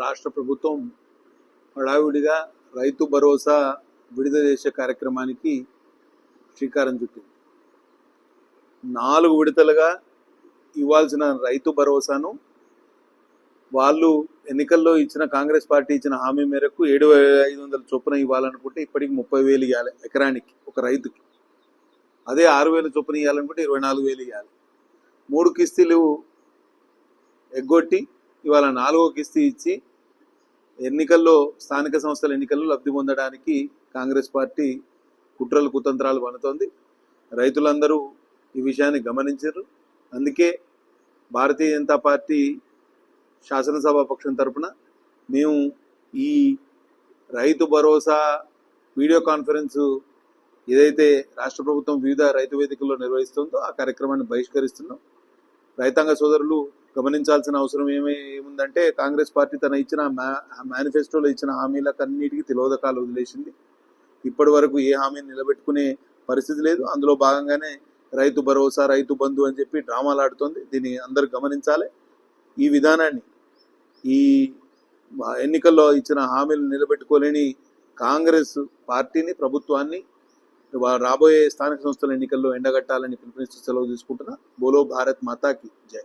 రాష్ట్ర ప్రభుత్వం హడావిడిగా రైతు భరోసా విడుదల చేసే కార్యక్రమానికి శ్రీకారం చుట్టింది. నాలుగు విడతలుగా ఇవ్వాల్సిన రైతు భరోసాను వాళ్ళు ఎన్నికల్లో ఇచ్చిన కాంగ్రెస్ పార్టీ ఇచ్చిన హామీ మేరకు ఏడు వేల ఐదు వందల చొప్పున ఇవ్వాలనుకుంటే ఇప్పటికి ముప్పై వేలు ఇవ్వాలి ఎకరానికి ఒక రైతుకి. అదే ఆరు వేల చొప్పున ఇవ్వాలనుకుంటే ఇరవై నాలుగు వేలు ఇవ్వాలి మూడు కిస్తీలు ఎగ్గొట్టి ఇవాళ నాలుగో కిస్తీ ఇచ్చి ఎన్నికల్లో స్థానిక సంస్థల ఎన్నికల్లో లబ్ధి పొందడానికి కాంగ్రెస్ పార్టీ కుట్రలు కుతంత్రాలు పనుతోంది రైతులందరూ ఈ విషయాన్ని గమనించారు. అందుకే భారతీయ జనతా పార్టీ శాసనసభ పక్షం తరపున మేము ఈ రైతు భరోసా వీడియో కాన్ఫరెన్స్ ఏదైతే రాష్ట్ర ప్రభుత్వం వివిధ రైతు వేదికల్లో నిర్వహిస్తుందో ఆ కార్యక్రమాన్ని బహిష్కరిస్తున్నాం. రైతాంగ సోదరులు గమనించాల్సిన అవసరం ఏమి ఏముందంటే కాంగ్రెస్ పార్టీ తన ఇచ్చిన మేనిఫెస్టోలో ఇచ్చిన హామీలకు అన్నిటికీ తిలోదకాలు వదిలేసింది. ఇప్పటి వరకు ఏ హామీని నిలబెట్టుకునే పరిస్థితి లేదు. అందులో భాగంగానే రైతు భరోసా రైతు బంధు అని చెప్పి డ్రామాలు ఆడుతోంది. దీన్ని అందరూ గమనించాలి. ఈ విధానాన్ని ఈ ఎన్నికల్లో ఇచ్చిన హామీలు నిలబెట్టుకోలేని కాంగ్రెస్ పార్టీని ప్రభుత్వాన్ని రాబోయే స్థానిక సంస్థల ఎన్నికల్లో ఎండగట్టాలని పిలుపునిస్తూ సెలవు తీసుకుంటున్నా బోలో భారత్ మాతాకి జై.